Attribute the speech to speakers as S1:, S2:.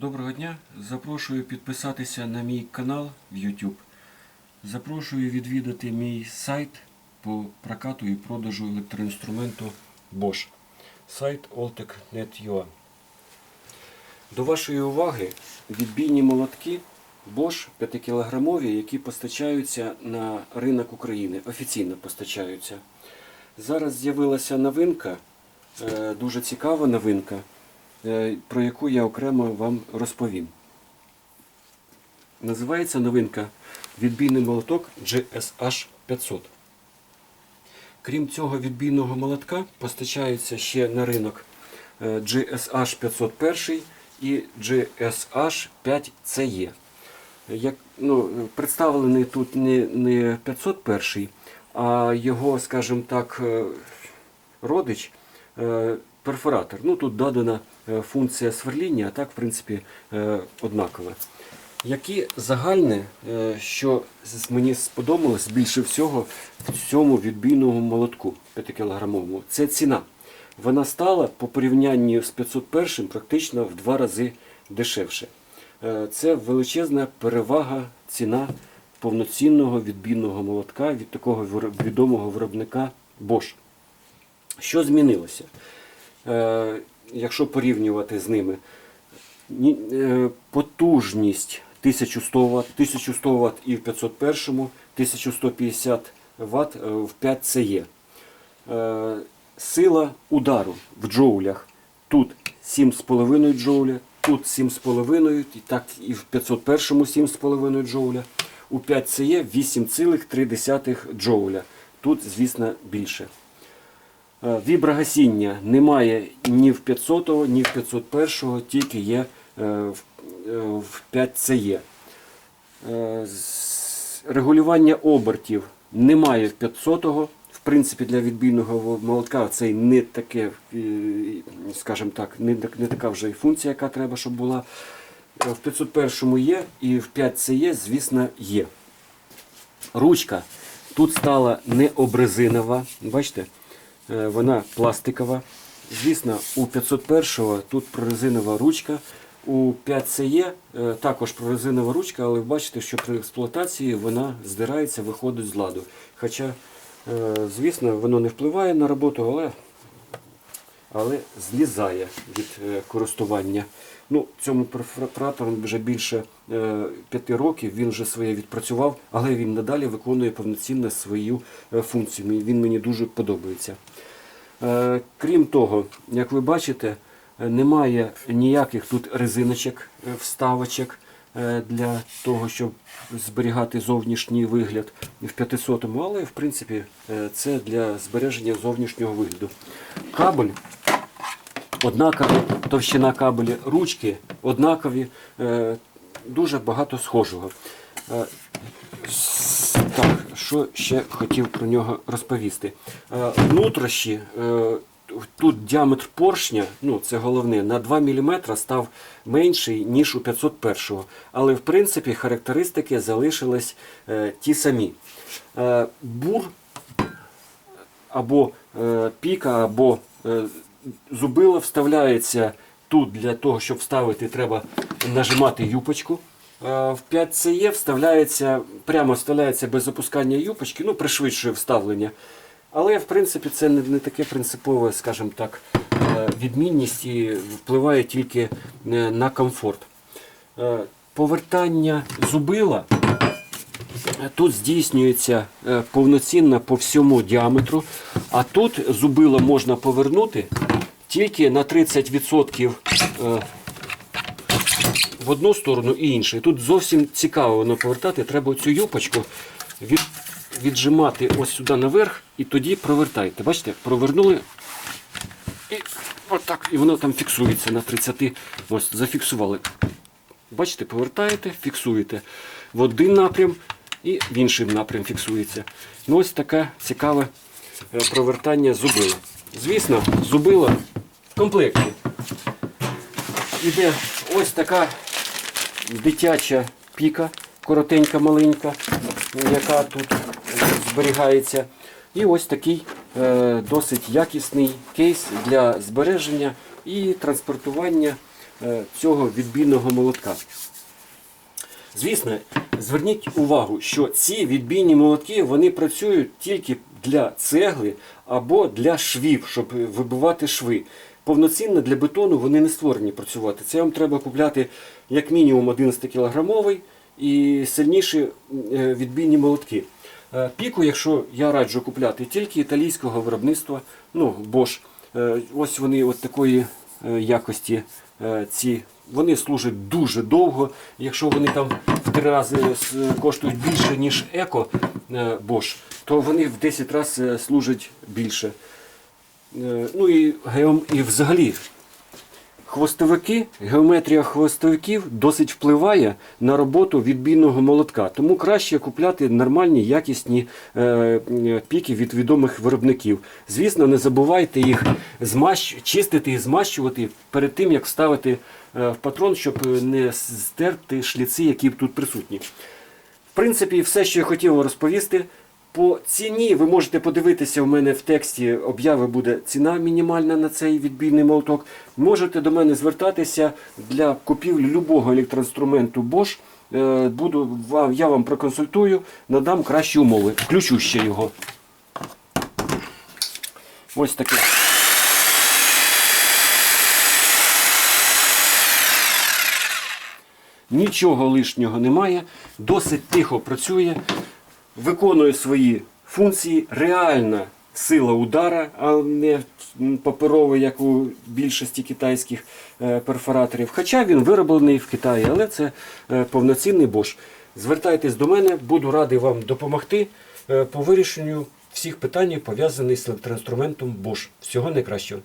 S1: Доброго дня! Запрошую підписатися на мій канал в YouTube. Запрошую відвідати мій сайт по прокату і продажу електроінструменту Bosch. Сайт oltec.net.ua До вашої уваги відбійні молотки Bosch 5-кілограмові, які постачаються на ринок України, офіційно постачаються. Зараз з'явилася новинка, е, дуже цікава новинка, про яку я окремо вам розповім. Називається новинка відбійний молоток GSH 500. Крім цього відбійного молотка, постачаються ще на ринок е, GSH 501 і GSH 5CE. Як, ну, представлений тут не, не 501, а його, скажімо так, е, родич е, перфоратор. Ну, тут додана е, функція сверління, а так, в принципі, е, однакове. Які загальне, е, що мені сподобалось більше всього в цьому відбійному молотку 5-кілограмовому, це ціна. Вона стала по порівнянні з 501 практично в два рази дешевше. Е, Це величезна перевага ціна повноцінного відбійного молотка від такого відомого виробника Bosch. Що змінилося? Якщо порівнювати з ними, е, потужність 1100 Вт, 1100 Вт і в 501, 1150 Вт в 5 це. Е, Сила удару в джоулях. Тут 7,5 джоуля, тут 7,5, і так і в 501 7,5 джоуля. У 5 це є 8,3 джоуля. Тут, звісно, більше. Е, Віброгасіння немає ні в 500, ні в 501, тільки є е, в- е, 5 CE. Е, Регулювання обертів немає в 500. го В принципі, для відбійного молотка це не таке, скажімо так, не, така вже і функція, яка треба, щоб була. В 501 є і в 5 CE, звісно, є. Ручка тут стала не обрезинова, бачите, вона пластикова. Звісно, у 501-го тут прорезинова ручка. У 5CE е, також прорезинова ручка, але бачите, що при експлуатації вона здирається, виходить з ладу. Хоча, е, звісно, воно не впливає на роботу, але але злізає від е, користування. Ну, цьому перфоратору вже більше е, п'яти років, він вже своє відпрацював, але він надалі виконує повноцінно свою е, функцію. Він мені дуже подобається. Крім того, як ви бачите, немає ніяких тут резиночок, вставочок для того, щоб зберігати зовнішній вигляд в 500-му, але в принципі це для збереження зовнішнього вигляду. Кабель однакова товщина кабеля, ручки однакові, е, дуже багато схожого. Е, Так, що ще хотів про нього розповісти. Е, Внутрішні, тут діаметр поршня, ну це головне, на 2 мм став менший, ніж у 501 Але в принципі характеристики залишились ті самі. Бур або піка, або зубило вставляється тут для того, щоб вставити, треба нажимати юпочку. Е, в 5CE вставляється, прямо вставляється без опускання юпочки, ну, пришвидшує вставлення. Але в принципі це не, не таке принципове, скажімо так, е, відмінність і впливає тільки е, на комфорт. Повертання зубила Тут здійснюється повноцінно по всьому діаметру, а тут зубило можна повернути тільки на 30% е, в одну сторону і іншу. Тут зовсім цікаво воно повертати. Треба цю юпочку від, віджимати ось сюди наверх і тоді провертайте. Бачите, провернули і отак, і воно там фіксується на 30. Ось зафіксували. Бачите, повертаєте, фіксуєте в один напрям і в інший напрям фіксується. Ну, ось таке цікаве е, провертання зубила. Звісно, зубило в комплекті. Іде ось така дитяча піка, коротенька, маленька, яка тут зберігається. І ось такий е, досить якісний кейс для збереження і транспортування е, цього відбійного молотка. Звісно, зверніть увагу, що ці відбійні молотки вони працюють тільки для цегли або для швів, щоб вибивати шви. Повноцінно для бетону вони не створені працювати. Це вам треба купляти як мінімум 11 кілограмовий і сильніші е, відбійні молотки. Е, Піку, якщо я раджу купляти тільки італійського виробництва, ну Bosch. Е, Ось вони от такої якості ці. Вони служать дуже довго. Якщо вони там в три рази коштують більше, ніж еко Bosch, то вони в 10 разів служать більше. Е, Ну і, і взагалі Хвостовики, геометрія хвостовиків досить впливає на роботу відбійного молотка. Тому краще купляти нормальні, якісні е, е, піки від відомих виробників. Звісно, не забувайте їх змащ... чистити і змащувати перед тим, як вставити в патрон, щоб не стерти шліци, які тут присутні. В принципі, все, що я хотів розповісти. По ціні ви можете подивитися у мене в тексті обяви буде ціна мінімальна на цей відбійний молоток. Можете до мене звертатися для купівлі любого електроінструменту Bosch. Е, Буду, я вам проконсультую, надам кращі умови. Включу ще його. Ось таке. Нічого лишнього немає, досить тихо працює, виконує свої функції, реальна сила удара, а не паперова, як у більшості китайських е, перфораторів. Хоча він вироблений в Китаї, але це е, повноцінний Bosch. Звертайтесь до мене, буду радий вам допомогти е, по вирішенню всіх питань, пов'язаних з електроінструментом Bosch. Всього найкращого.